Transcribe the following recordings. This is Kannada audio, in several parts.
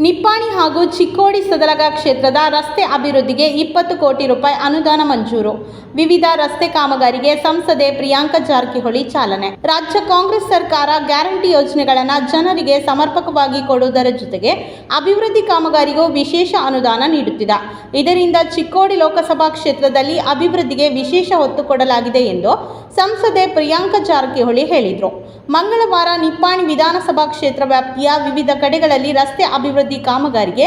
ನಿಪ್ಪಾಣಿ ಹಾಗೂ ಚಿಕ್ಕೋಡಿ ಸದಲಗ ಕ್ಷೇತ್ರದ ರಸ್ತೆ ಅಭಿವೃದ್ಧಿಗೆ ಇಪ್ಪತ್ತು ಕೋಟಿ ರೂಪಾಯಿ ಅನುದಾನ ಮಂಜೂರು. ವಿವಿಧ ರಸ್ತೆ ಕಾಮಗಾರಿಗೆ ಸಂಸದೆ ಪ್ರಿಯಾಂಕ ಜಾರಕಿಹೊಳಿ ಚಾಲನೆ. ರಾಜ್ಯ ಕಾಂಗ್ರೆಸ್ ಸರ್ಕಾರ ಗ್ಯಾರಂಟಿ ಯೋಜನೆಗಳನ್ನು ಜನರಿಗೆ ಸಮರ್ಪಕವಾಗಿ ಕೊಡುವುದರ ಜೊತೆಗೆ ಅಭಿವೃದ್ಧಿ ಕಾಮಗಾರಿಗೂ ವಿಶೇಷ ಅನುದಾನ ನೀಡುತ್ತಿದೆ. ಇದರಿಂದ ಚಿಕ್ಕೋಡಿ ಲೋಕಸಭಾ ಕ್ಷೇತ್ರದಲ್ಲಿ ಅಭಿವೃದ್ಧಿಗೆ ವಿಶೇಷ ಒತ್ತು ಕೊಡಲಾಗಿದೆ ಎಂದು ಸಂಸದೆ ಪ್ರಿಯಾಂಕ ಜಾರಕಿಹೊಳಿ ಹೇಳಿದರು. ಮಂಗಳವಾರ ನಿಪ್ಪಾಣಿ ವಿಧಾನಸಭಾ ಕ್ಷೇತ್ರ ವ್ಯಾಪ್ತಿಯ ವಿವಿಧ ಕಡೆಗಳಲ್ಲಿ ರಸ್ತೆ ಅಭಿವೃದ್ಧಿ ಕಾಮಗಾರಿಗೆ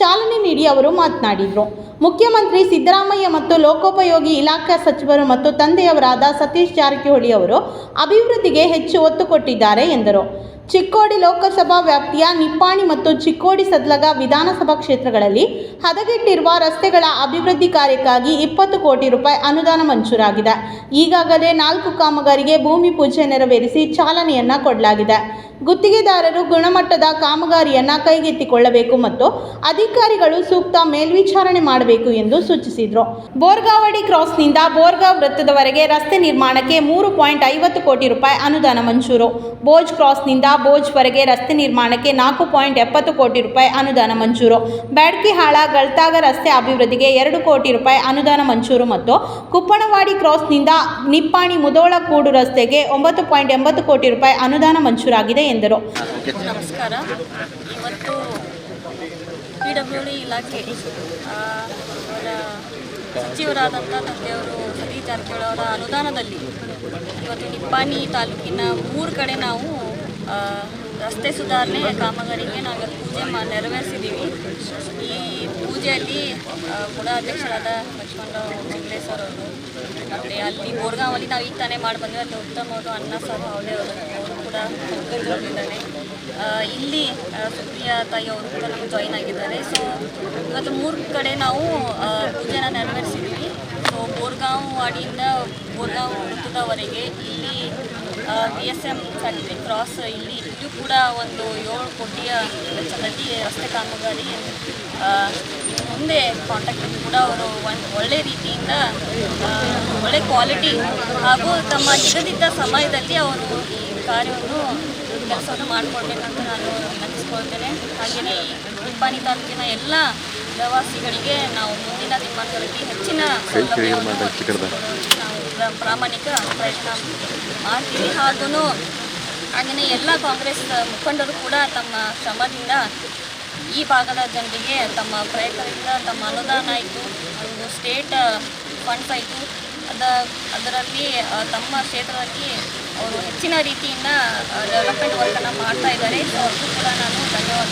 ಚಾಲನೆ ನೀಡಿ ಅವರು ಮಾತನಾಡಿದರು. ಮುಖ್ಯಮಂತ್ರಿ ಸಿದ್ದರಾಮಯ್ಯ ಮತ್ತು ಲೋಕೋಪಯೋಗಿ ಇಲಾಖಾ ಸಚಿವರು ಮತ್ತು ತಂದೆಯವರಾದ ಸತೀಶ್ ಜಾರಕಿಹೊಳಿ ಅವರು ಅಭಿವೃದ್ಧಿಗೆ ಹೆಚ್ಚು ಒತ್ತು ಕೊಟ್ಟಿದ್ದಾರೆ ಎಂದರು. ಚಿಕ್ಕೋಡಿ ಲೋಕಸಭಾ ವ್ಯಾಪ್ತಿಯ ನಿಪ್ಪಾಣಿ ಮತ್ತು ಚಿಕ್ಕೋಡಿ ಸದ್ಲಗ ವಿಧಾನಸಭಾ ಕ್ಷೇತ್ರಗಳಲ್ಲಿ ಹದಗೆಟ್ಟಿರುವ ರಸ್ತೆಗಳ ಅಭಿವೃದ್ಧಿ ಕಾರ್ಯಕ್ಕಾಗಿ ಇಪ್ಪತ್ತು ಕೋಟಿ ರೂಪಾಯಿ ಅನುದಾನ ಮಂಜೂರಾಗಿದೆ. ಈಗಾಗಲೇ ನಾಲ್ಕು ಕಾಮಗಾರಿಗೆ ಭೂಮಿ ಪೂಜೆ ನೆರವೇರಿಸಿ ಚಾಲನೆಯನ್ನ ಕೊಡಲಾಗಿದೆ. ಗುತ್ತಿಗೆದಾರರು ಗುಣಮಟ್ಟದ ಕಾಮಗಾರಿಯನ್ನು ಕೈಗೆತ್ತಿಕೊಳ್ಳಬೇಕು ಮತ್ತು ಅಧಿಕಾರಿಗಳು ಸೂಕ್ತ ಮೇಲ್ವಿಚಾರಣೆ ಮಾಡಬೇಕು ಎಂದು ಸೂಚಿಸಿದರು. ಬೋರ್ಗಾವಡಿ ಕ್ರಾಸ್ನಿಂದ ಬೋರ್ಗಾವ್ ವೃತ್ತದವರೆಗೆ ರಸ್ತೆ ನಿರ್ಮಾಣಕ್ಕೆ ಮೂರು ಪಾಯಿಂಟ್ ಐವತ್ತು ಕೋಟಿ ರೂಪಾಯಿ ಅನುದಾನ ಮಂಜೂರು. ಬೋಜ್ ಕ್ರಾಸ್ನಿಂದ ಬೋಜ್ವರೆಗೆ ರಸ್ತೆ ನಿರ್ಮಾಣಕ್ಕೆ ನಾಲ್ಕು ಪಾಯಿಂಟ್ ಎಪ್ಪತ್ತು ಕೋಟಿ ರೂಪಾಯಿ ಅನುದಾನ ಮಂಜೂರು. ಬ್ಯಾಡ್ಕಿಹಾಳ, ಗಳ್ತಾಗ ರಸ್ತೆ ಅಭಿವೃದ್ಧಿಗೆ ಎರಡು ಕೋಟಿ ರೂಪಾಯಿ ಅನುದಾನ ಮಂಜೂರು ಮತ್ತು ಕುಪ್ಪಣವಾಡಿ ಕ್ರಾಸ್ನಿಂದ ನಿಪ್ಪಾಣಿ ಮುದೋಳ ಕೂಡು ರಸ್ತೆಗೆ ಒಂಬತ್ತು ಪಾಯಿಂಟ್ ಎಂಬತ್ತು ಕೋಟಿ ರೂಪಾಯಿ ಅನುದಾನ ಮಂಜೂರಾಗಿದೆ ಎಂದರು. ನಮಸ್ಕಾರ. ಇವತ್ತು ಪಿ ಡಬ್ಲ್ಯೂ ಡಿ ಇಲಾಖೆ ಅವರ ಸಚಿವರಾದಂಥ ತಂದೆಯವರು ಸತೀಶ್ ಜಾರಕಿಹೊಳಿ ಅವರ ಅನುದಾನದಲ್ಲಿ ಇವತ್ತು ನಿಪ್ಪಾಣಿ ತಾಲೂಕಿನ ಮೂರು ಕಡೆ ನಾವು ರಸ್ತೆ ಸುಧಾರಣೆ ಕಾಮಗಾರಿಗೆ ನಾವು ಪೂಜೆ ಮಾ ನೆರವೇರಿಸಿದ್ದೀವಿ ಈ ಪೂಜೆಯಲ್ಲಿ ಕೂಡ ಅಧ್ಯಕ್ಷರಾದ ಲಕ್ಷ್ಮಣರಾವ್ ಸರ್ ಅವರು. ಮತ್ತು ಅಲ್ಲಿ ಬೋರ್ಗಾವಲ್ಲಿ ನಾವು ಈಗ ತಾನೇ ಮಾಡಿ ಬಂದ್ವಿ. ಅಲ್ಲಿ ಉತ್ತಮ ಅವರು, ಅನ್ನ ಸರ್ ಅವರೇ ಅವರು. ಅವರು ಕೂಡ ಇದ್ದಾರೆ ಇಲ್ಲಿ ಸುಪ್ರಿಯಾ ತಾಯಿ ಅವರು ಕೂಡ ನಮ್ಗೆ ಜಾಯಿನ್ ಆಗಿದ್ದಾರೆ. ಸೊ ಇವತ್ತು ಮೂರು ಕಡೆ ನಾವು ಪೂಜೆನ ನೆರವೇರಿಸಿದ್ದೀವಿ ಸೊ ಬೋರ್ಗಾಂವ್ ವಾಡಿಯಿಂದ ಬೋರ್ಗಾಂವ್ ವೃತ್ತದವರೆಗೆ ಇಲ್ಲಿ B S M factory cross ಇಲ್ಲಿ ಇದು ಕೂಡ ಒಂದು ಏಳು ಕೋಟಿಯ ವೆಚ್ಚದಲ್ಲಿ ರಸ್ತೆ ಕಾಮಗಾರಿ ಮುಂದೆ ಕಾಂಟ್ರಾಕ್ಟರ್ ಕೂಡ ಅವರು ಒಂದು ಒಳ್ಳೆ ರೀತಿಯಿಂದ ಒಳ್ಳೆ ಕ್ವಾಲಿಟಿ ಹಾಗೂ ತಮ್ಮ ನಿಗದಿತ ಸಮಯದಲ್ಲಿ ಅವರು ಈ ಕಾರ್ಯವನ್ನು, ಕೆಲಸವನ್ನು ಮಾಡಿಕೊಡ್ಬೇಕಂತ ನಾನು ನಂಬಿಸ್ಕೊಳ್ತೇನೆ ಹಾಗೆಯೇ ಈ ನಿಪ್ಪಾಣಿ ತಾಲೂಕಿನ ಎಲ್ಲ ಪ್ರವಾಸಿಗಳಿಗೆ ನಾವು ಮುಂದಿನ ದಿನಮಾನಗಳಲ್ಲಿ ಹೆಚ್ಚಿನ ಸೌಲಭ್ಯವನ್ನು ನಾವು ಪ್ರಾಮಾಣಿಕ ಪ್ರಯತ್ನ ಮಾಡ್ತೀವಿ. ಹಾಗೂ ಹಾಗೆಯೇ ಎಲ್ಲ ಕಾಂಗ್ರೆಸ್ ಮುಖಂಡರು ಕೂಡ ತಮ್ಮ ಶ್ರಮದಿಂದ ಈ ಭಾಗದ ಜನರಿಗೆ ತಮ್ಮ ಪ್ರಯತ್ನದಿಂದ ತಮ್ಮ ಅನುದಾನ ಆಯಿತು ಒಂದು ಸ್ಟೇಟ್ ಫಂಡ್ಸ್ ಆಯಿತು ಅದ ಅದರಲ್ಲಿ ತಮ್ಮ ಕ್ಷೇತ್ರದಲ್ಲಿ ಅವರು ಹೆಚ್ಚಿನ ರೀತಿಯಿಂದ ಡೆವಲಪ್ಮೆಂಟ್ ವರ್ಕನ್ನು ಮಾಡ್ತಾ ಇದ್ದಾರೆ. ಸೊ ಅವ್ರಿಗೂ ಕೂಡ ನಾನು ಧನ್ಯವಾದ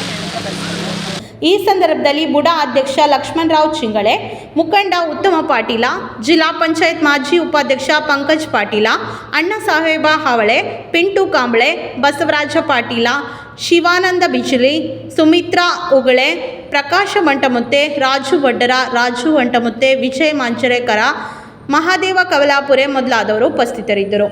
ಈ ಸಂದರ್ಭದಲ್ಲಿ ಬುಡಾ ಅಧ್ಯಕ್ಷ ಲಕ್ಷ್ಮಣರಾವ್ ಚಿಂಗಳೆ, ಮುಖಂಡ ಉತ್ತಮ ಪಾಟೀಲ, ಜಿಲ್ಲಾ ಪಂಚಾಯತ್ ಮಾಜಿ ಉಪಾಧ್ಯಕ್ಷ ಪಂಕಜ್ ಪಾಟೀಲ, ಅಣ್ಣ ಸಾಹೇಬ ಹಾವಳೆ, ಪಿಂಟು ಕಾಂಬಳೆ, ಬಸವರಾಜ ಪಾಟೀಲ, ಶಿವಾನಂದ ಬಿಜಲಿ, ಸುಮಿತ್ರಾ ಉಗಳೆ, ಪ್ರಕಾಶ ಮಂಟಮುತ್ತೆ, ರಾಜು ಬಡ್ಡರ ರಾಜು ಮಂಟಮುತ್ತೆ, ವಿಜಯ್ ಮಾಂಚರೇಕರ, ಮಹಾದೇವ ಕವಲಾಪುರೆ ಮೊದಲಾದವರು ಉಪಸ್ಥಿತರಿದ್ದರು.